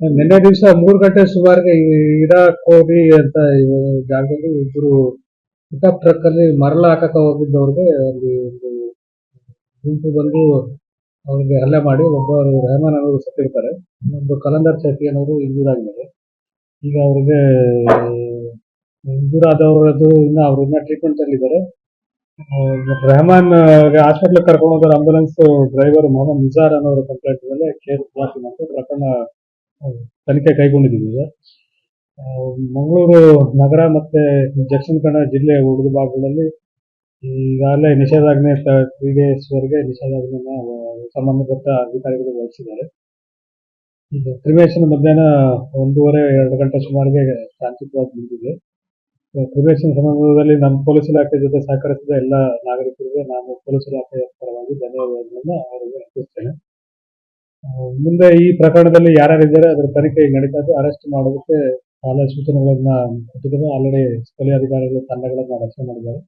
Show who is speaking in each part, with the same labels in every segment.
Speaker 1: ನಿನ್ನೆ ದಿವಸ ಮೂರು ಗಂಟೆ ಸುಮಾರಿಗೆ ಇರಾ ಕೋಡಿ ಅಂತ ಜಾಗದಲ್ಲಿ ಇಬ್ರು ಪಿಕಪ್ ಟ್ರಕ್ ಅಲ್ಲಿ ಮರಳ ಹಾಕಕ ಹೋಗಿದ್ದವ್ರಿಗೆ ಅಲ್ಲಿ ಒಂದು ಗುಂಪು ಬಂದು ಅವ್ರಿಗೆ ಹಲ್ಲೆ ಮಾಡಿ ಒಬ್ಬರು ರೆಹಮಾನ್ ಅವರು ಸತ್ತಿರ್ತಾರೆ. ಇನ್ನೊಬ್ಬ ಕಲಂದರ್ ಚೌಕಿ ಅನ್ನೋರು ಇಂಜೂರ್ ಆಗಿದ್ದಾರೆ ಈಗ ಅವ್ರಿಗೆ ಇಂಜೂರ್ ಆದವರದ್ದು ಇನ್ನ ಅವ್ರು ಇನ್ನ ಟ್ರೀಟ್ಮೆಂಟ್ ಅಲ್ಲಿ ಇದ್ದಾರೆ ರೆಹಮಾನ್ ಹಾಸ್ಪಿಟ್ಲ್ ಕರ್ಕೊಂಡು ಹೋದ್ರೆ ಆಂಬುಲೆನ್ಸ್ ಡ್ರೈವರ್ ಮೊಹಮ್ಮದ್ ನಿಜಾರ್ ಅನ್ನೋರು ಕಂಪ್ಲೇಂಟ್ ಮೇಲೆ ಕೇಸ್ ದಾಖಲು ಪ್ರಕರಣ ತನಿಖೆ ಕೈಗೊಂಡಿದ್ದೀವಿ ಮಂಗಳೂರು ನಗರ ಮತ್ತೆ ದಕ್ಷಿಣ ಕನ್ನಡ ಜಿಲ್ಲೆ ಉಳಿದ ಭಾಗಗಳಲ್ಲಿ ಈಗಾಗಲೇ ನಿಷೇಧಾಜ್ಞೆ ತ್ರೀ ಡೇಸ್ ವರೆಗೆ ನಿಷೇಧಾಜ್ಞೆನ ಸಂಬಂಧಪಟ್ಟ ಅಧಿಕಾರಿಗಳು ವಹಿಸಿದ್ದಾರೆ. ಈಗ ಕ್ರಿಮೇಶನ್ ಮಧ್ಯಾಹ್ನ ಒಂದೂವರೆ, ಎರಡು ಗಂಟೆ ಸುಮಾರಿಗೆ ಶಾಂತಿಯುತವಾಗಿ ನಿಂತಿದೆ. ಕ್ರಿಮೇಷನ್ ಸಂದರ್ಭದಲ್ಲಿ ನಮ್ಮ ಪೊಲೀಸ್ ಇಲಾಖೆ ಜೊತೆ ಸಹಕರಿಸಿದ ಎಲ್ಲ ನಾಗರಿಕರಿಗೆ ನಾನು ಪೊಲೀಸ್ ಇಲಾಖೆಯ ಪರವಾಗಿ ಧನ್ಯವಾದಗಳನ್ನು ಅವರಿಗೆ ಅರ್ಪಿಸ್ತೇನೆ. ಮುಂದೆ ಈ ಪ್ರಕರಣದಲ್ಲಿ ಯಾರ್ಯಾರಿದ್ದಾರೆ ಅದರ ತನಿಖೆ ನಡೀತಾ ಅರೆಸ್ಟ್ ಮಾಡೋದಕ್ಕೆ ಸಾಲ ಸೂಚನೆಗಳನ್ನ ಕೊಟ್ಟಿದ್ದಾರೆ. ಆಲ್ರೆಡಿ ಸ್ಥಳೀಯ ಅಧಿಕಾರಿಗಳು ತಂಡಗಳನ್ನ ರಚನೆ ಮಾಡಿದ್ದಾರೆ.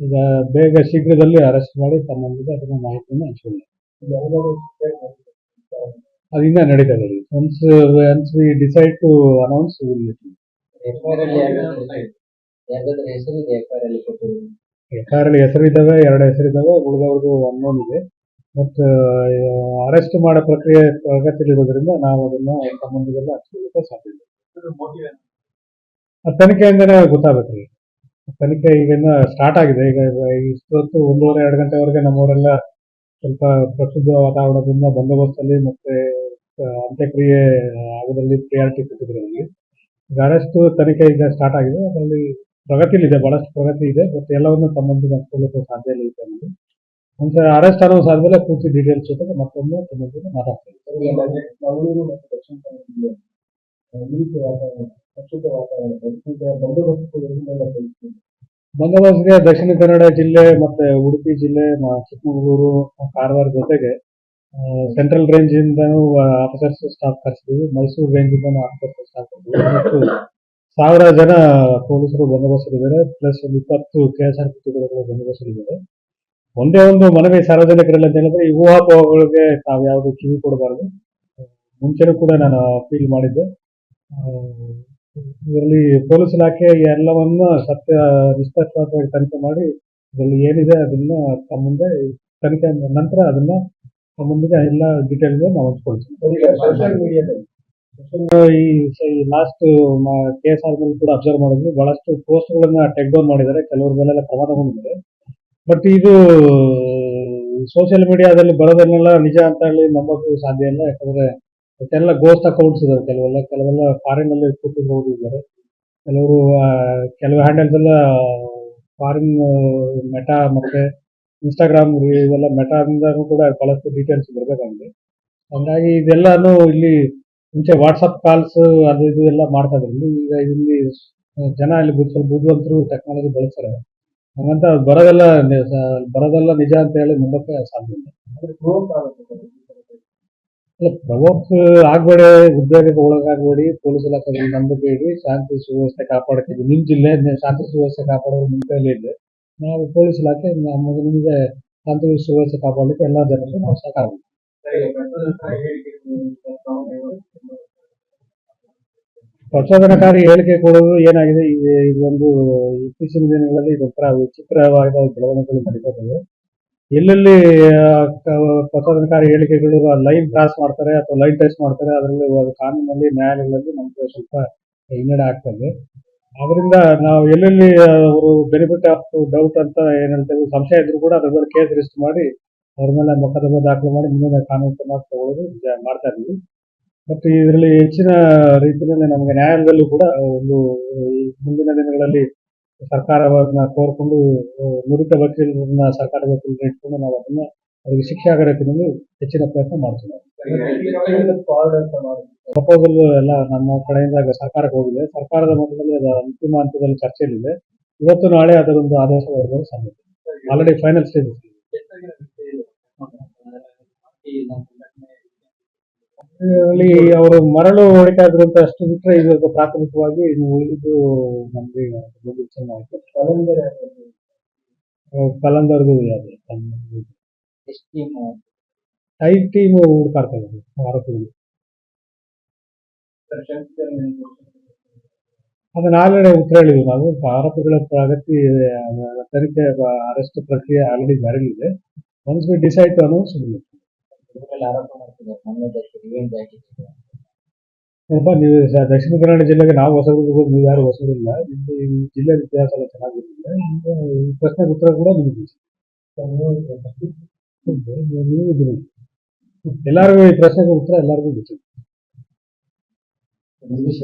Speaker 1: ಈಗ ಬೇಗ ಶೀಘ್ರದಲ್ಲಿ ಅರೆಸ್ಟ್ ಮಾಡಿ ತಮ್ಮೊಂದಿಗೆ ಅದನ್ನ ಮಾಹಿತಿಯನ್ನು ಹಂಚಿಕೊಳ್ಳಿ. ಅದಿಂದ ನಡೀತಾ ಇದೆ. Once once we decide to announce
Speaker 2: FIR ಅಲ್ಲಿ
Speaker 1: ಹೆಸರು ಇದ್ದಾವೆ ಎರಡು ಹೆಸರಿದ್ದಾವೆ ಉಳಿದವ್ರದ್ದು ಅನ್ನೋನ್ ಇದೆ. ಬಟ್ ಅರೆಸ್ಟ್ ಮಾಡೋ ಪ್ರಕ್ರಿಯೆ ಪ್ರಗತಿಯಲ್ಲಿರೋದ್ರಿಂದ ನಾವು ಅದನ್ನ ಸಂಬಂಧದಲ್ಲಿ ಹಂಚ್ಕೊಳ್ಳಿಕ್ಕೆ ಸಾಧ್ಯ ತನಿಖೆಯಿಂದನೇ ಗೊತ್ತಾಗಬೇಕ್ರಿ ತನಿಖೆ ಈಗ ಸ್ಟಾರ್ಟ್ ಆಗಿದೆ. ಈಗ ಇಷ್ಟೊತ್ತು ಒಂದೂವರೆ ಎರಡು ಗಂಟೆವರೆಗೆ ನಮ್ಮವರೆಲ್ಲ ಸ್ವಲ್ಪ ಪ್ರಸಿದ್ಧ ವಾತಾವರಣದಿಂದ ಬಂದೋಬಸ್ತಲ್ಲಿ ಮತ್ತೆ ಅಂತ್ಯಕ್ರಿಯೆ ಆಗೋದ್ರಲ್ಲಿ ಪ್ರಿಯಾರಿಟಿ ಕೊಟ್ಟಿದ್ರು ಅಲ್ಲಿ ಈಗ ಅರೆಸ್ಟ್ ತನಿಖೆ ಈಗ ಸ್ಟಾರ್ಟ್ ಆಗಿದೆ. ಅದರಲ್ಲಿ ಪ್ರಗತಿಲಿದೆ ಬಹಳಷ್ಟು ಪ್ರಗತಿ ಇದೆ ಬಟ್ ಎಲ್ಲವನ್ನು ಸಂಬಂಧ ಹಚ್ಕೊಳ್ಳೋಕೆ ಸಾಧ್ಯ ಇಲ್ಲ ಇದೆ ನಮಗೆ ಒಂದು ಅರೆಸ್ಟ್ ಅನೌನ್ಸ್ ಆದ್ಮೇಲೆ ಪೂರ್ತಿ ಡೀಟೇಲ್ಸ್ ಜೊತೆಗೆ ಮತ್ತೊಮ್ಮೆ ಸಂಬಂಧ ಮಾತಾಡ್ತೀವಿ.
Speaker 2: ಮಂಗಳೂರು ಮತ್ತು ದಕ್ಷಿಣ ಬಂದೋಬಸ್ತು
Speaker 1: ಬಂದೋಬಸ್ತ್ಗೆ ದಕ್ಷಿಣ ಕನ್ನಡ ಜಿಲ್ಲೆ ಮತ್ತೆ ಉಡುಪಿ ಜಿಲ್ಲೆ ಚಿಕ್ಕಮಗಳೂರು ಕಾರವಾರ ಜೊತೆಗೆ ಸೆಂಟ್ರಲ್ ರೇಂಜ್ ಇಂದನೂ ಆಫೀಸರ್ಸ್ ಸ್ಟಾಫ್ ಕರೆಸಿದ್ವಿ. ಮೈಸೂರು ರೇಂಜ್ ಇಂದನೂ ಆಫೀಸರ್ಸ್ ಸ್ಟಾಫ್ ಮತ್ತು ಸಾವಿರ ಜನ ಪೊಲೀಸರು ಬಂದೋಬಸ್ತಲ್ಲಿದ್ದಾರೆ ಪ್ಲಸ್ ಒಂದು ಇಪ್ಪತ್ತು ಕೆ ಎಸ್ ಆರ್ ಪಿ ಬಂದೋಬಸ್ತ್ ಬಂದೋಬಸ್ತಲ್ಲಿದ್ದಾರೆ ಒಂದೇ ಒಂದು ಮನವಿ ಸಾರ್ವಜನಿಕರಲ್ಲಿ ಅಂತ ಹೇಳಿದ್ರೆ ಈ ಊಹಾಪೋಹಗಳಿಗೆ ತಾವು ಯಾವುದು ಕಿವಿ ಕೊಡಬಾರದು. ಮುಂಚೆನೂ ಕೂಡ ನಾನು ಅಪೀಲ್ ಮಾಡಿದ್ದೆ. ಆ, ಇದರಲ್ಲಿ ಪೊಲೀಸ್ ಇಲಾಖೆ ಎಲ್ಲವನ್ನ ಸತ್ಯ ನಿಷ್ಪಕ್ಷಪಾತವಾಗಿ ತನಿಖೆ ಮಾಡಿ ಇದರಲ್ಲಿ ಏನಿದೆ ಅದನ್ನ ತಮ್ಮ ಮುಂದೆ ತನಿಖೆ ನಂತರ ಅದನ್ನ ತಮ್ಮ ಮುಂದೆ ಎಲ್ಲ ಡೀಟೇಲ್ ನಾವು ಹಂಚ್ಕೊಳ್ತೀವಿ. ಈ ಲಾಸ್ಟ್ ಕೇಸ್ ಆದ್ಮೇಲೆ ಕೂಡ ಅಬ್ಸರ್ವ್ ಮಾಡಿದ್ವಿ. ಬಹಳಷ್ಟು ಪೋಸ್ಟ್ಗಳನ್ನ ಟೇಕ್ ಡೌನ್ ಮಾಡಿದ್ದಾರೆ. ಕೆಲವ್ರ ಮೇಲೆಲ್ಲ ಕ್ರಮ ತಗೊಂಡಿದ್ದಾರೆ ಬಟ್ ಇದು ಸೋಷಿಯಲ್ ಮೀಡಿಯಾದಲ್ಲಿ ಬರೋದನ್ನೆಲ್ಲ ನಿಜ ಅಂತ ಹೇಳಿ ನಂಬಕ್ಕೂ ಸಾಧ್ಯ ಇಲ್ಲ. ಯಾಕಂದ್ರೆ ಎಲ್ಲ ಗೋಸ್ಟ್ ಅಕೌಂಟ್ಸ್ ಇದಾವೆ ಕೆಲವೆಲ್ಲ. ಕೆಲವೆಲ್ಲ ಫಾರಿನ್ ಅಲ್ಲಿ ಕೂತ್ಕೊಂಡು ಇದ್ದಾರೆ. ಕೆಲವರು ಕೆಲವು ಹ್ಯಾಂಡಲ್ಸ್ ಎಲ್ಲ ಫಾರಿನ್ ಮೆಟಾ ಮತ್ತೆ ಇನ್ಸ್ಟಾಗ್ರಾಮ್ ಇವೆಲ್ಲ ಮೆಟಾದಿಂದನೂ ಕೂಡ ಬಹಳಷ್ಟು ಡೀಟೇಲ್ಸ್ ಬರಬೇಕಾಗಿದೆ. ಹಂಗಾಗಿ ಇದೆಲ್ಲಾನು ಇಲ್ಲಿ ಮುಂಚೆ ವಾಟ್ಸಪ್ ಕಾಲ್ಸ್ ಅದು ಇದು ಎಲ್ಲ ಮಾಡ್ತಾ ಇದ್ರು. ಈಗ ಇಲ್ಲಿ ಜನ ಇಲ್ಲಿ ಸ್ವಲ್ಪ ಬುದ್ಧಿವಂತರು ಟೆಕ್ನಾಲಜಿ ಬಳಸ್ತಾರೆ. ಹಂಗಂತ ಬರೋದೆಲ್ಲ ನಿ- ಸ- ಬರೋದೆಲ್ಲ ನಿಜ ಅಂತ ಹೇಳಿ ನಂಬಕ್ಕೆ ಸಾಧ್ಯ ಇಲ್ಲ. ಇಲ್ಲ ಪ್ರವೋಕ್ ಆಗ್ಬೇಡಿ ಉದ್ಯೋಗಕ್ಕೆ ಒಳಗಾಗಬೇಡಿ ಪೊಲೀಸ್ ಇಲಾಖೆ ನಂಬಿಕೆ ಇಡಿ ಶಾಂತಿ ಸುವ್ಯವಸ್ಥೆ ಕಾಪಾಡ್ತೀವಿ ನಿಮ್ ಜಿಲ್ಲೆ ಶಾಂತಿ ಸುವ್ಯವಸ್ಥೆ ಕಾಪಾಡೋದು ನಿಮ್ ಕೈಲಿ ಇದೆ ನಾವು ಪೊಲೀಸ್ ಇಲಾಖೆ ನಮಗೆ ನಿಮಗೆ ಶಾಂತಿ ಸುವ್ಯವಸ್ಥೆ ಕಾಪಾಡಲಿಕ್ಕೆ ಎಲ್ಲ ಜನರಿಗೆ ನಾವು
Speaker 2: ಹೇಳಿಕೆಗಳು
Speaker 1: ಪ್ರಚೋದನಕಾರಿ ಹೇಳಿಕೆ ಕೊಡೋದು ಏನಾಗಿದೆ? ಇದು ಇದೊಂದು ಇತ್ತೀಚಿನ ದಿನಗಳಲ್ಲಿ ಇದೊಂಥರ ವಿಚಿತ್ರವಾದ ಬೆಳವಣಿಗೆಗಳು ನಡೀತಾ ಎಲ್ಲೆಲ್ಲಿ ಪ್ರಚೋದನಕಾರಿ ಹೇಳಿಕೆಗಳು ಲೈನ್ ಕ್ರಾಸ್ ಮಾಡ್ತಾರೆ ಅಥವಾ ಲೈನ್ ಟೆಸ್ಟ್ ಮಾಡ್ತಾರೆ, ಅದರಲ್ಲಿ ಅದು ಕಾನೂನಲ್ಲಿ ನ್ಯಾಯಾಲಯಗಳಲ್ಲಿ ನಮಗೆ ಸ್ವಲ್ಪ ಹಿನ್ನಡೆ ಆಗ್ತದೆ ಅದರಿಂದ ನಾವು ಎಲ್ಲೆಲ್ಲಿ ಅವರು ಬೆನಿಫಿಟ್ ಆಫ್ ಡೌಟ್ ಅಂತ ಏನ್ ಹೇಳ್ತೇವೆ ಸಂಶಯ ಇದ್ರು ಕೂಡ ಅದ್ರ ಮೇಲೆ ಕೇಸ್ ರಿಜಿಸ್ಟರ್ ಮಾಡಿ, ಅವ್ರ ಮೇಲೆ ಮೊಕದ್ದಮೆ ದಾಖಲು ಮಾಡಿ, ಮುಂದಿನ ಕಾನೂನು ಕ್ರಮ ತಗೊಳ್ಳೋದು, ಮಾಡ್ತಾ ಇದ್ವಿ ಬಟ್ ಇದರಲ್ಲಿ ಹೆಚ್ಚಿನ ರೀತಿಯಲ್ಲಿ ನಮಗೆ ನ್ಯಾಯಾಂಗದಲ್ಲೂ ಕೂಡ ಒಂದು ಮುಂದಿನ ದಿನಗಳಲ್ಲಿ ಸರ್ಕಾರವನ್ನ ಕೋರ್ಕೊಂಡು ನುರಿತ ವಕೀಲರನ್ನ ಸರ್ಕಾರ ವಕೀಲರನ್ನ ಇಟ್ಕೊಂಡು ನಾವು ಅದನ್ನ ಅವರಿಗೆ ಶಿಕ್ಷೆ ಆಗೋ ಹೆಚ್ಚಿನ ಪ್ರಯತ್ನ ಮಾಡ್ತೀವಿ. ಪ್ರಪೋಸಲ್ ಎಲ್ಲ ನಮ್ಮ ಕಡೆಯಿಂದ ಸರ್ಕಾರಕ್ಕೆ ಹೋಗಿದೆ. ಸರ್ಕಾರದ ಮಟ್ಟದಲ್ಲಿ ಅದು ಅಂತಿಮ ಹಂತದಲ್ಲಿ ಚರ್ಚೆಯಲ್ಲಿದೆ. ಇವತ್ತು ನಾಳೆ ಅದರೊಂದು ಆದೇಶ ಹೊರಡಲು ಸಾಧ್ಯತೆ ಆಲ್ರೆಡಿ ಫೈನಲ್ ಸ್ಟೇಜ್ ಇದರಲ್ಲಿ ಅವರು ಮರಳು ಹೊಡಿತಾ ಇದ್ರು ಅಂತ ಅಷ್ಟು ಬಿಟ್ಟರೆ ಇದು ಪ್ರಾಥಮಿಕವಾಗಿ ಉಳಿದಿದ್ದು ನಮಗೆ ಚೆನ್ನಾಗಿತ್ತು.
Speaker 2: ಕಲಂದರ
Speaker 1: ಕಲಂದರ್ದು ಯಾವ್ದು
Speaker 2: ಎಷ್ಟು ಟೀಮ್
Speaker 1: ಐದು ಟೀಮ್ ಹುಡುಕಾಡ್ತಾ ಇದ್ದಾರೆ
Speaker 2: ಭಾರತದಲ್ಲಿ.
Speaker 1: ಅದನ್ನ ಆಲ್ರೆಡಿ ಉತ್ತರ ಹೇಳಿದ್ವಿ ನಾವು. ಆರೋಪಿಗಳ ಪ್ರಗತಿ ತನಿಖೆ ಅರೆಸ್ಟ್ ಪ್ರಕ್ರಿಯೆ ಆಲ್ರೆಡಿ ಜಾರಿಯಲ್ಲಿದೆ. Once we decide to announce
Speaker 2: ಇದ್ರಲ್ಲಿ ಆರೋಪ ಮಾಡ್ತಿದ್ದಾರೆ. ರಿವೆಂಜ್ ಆಗಿದೆ
Speaker 1: ಏನಪ್ಪ ನೀವು ಸ- ದಕ್ಷಿಣ ಕನ್ನಡ ಜಿಲ್ಲೆಗೆ ನಾವು ಹೊಸಬರು ನೀವು ಯಾರು ಹೊಸಬರಿಲ್ಲ. ನಿಮ್ದು ಈ ಜಿಲ್ಲೆ ಇತಿಹಾಸ ಎಲ್ಲ ಚೆನ್ನಾಗಿರಲಿಲ್ಲ ಈ ಪ್ರಶ್ನೆಗೆ ಉತ್ತರ ಕೂಡ ನಿಮಗೆ ನೀವು ಇದ್ದೀರಿ ಎಲ್ಲರಿಗೂ ಈ ಪ್ರಶ್ನೆಗೆ ಉತ್ತರ ಎಲ್ಲರಿಗೂ ಗೊತ್ತಿದೆ
Speaker 2: ನಿಮಿಷ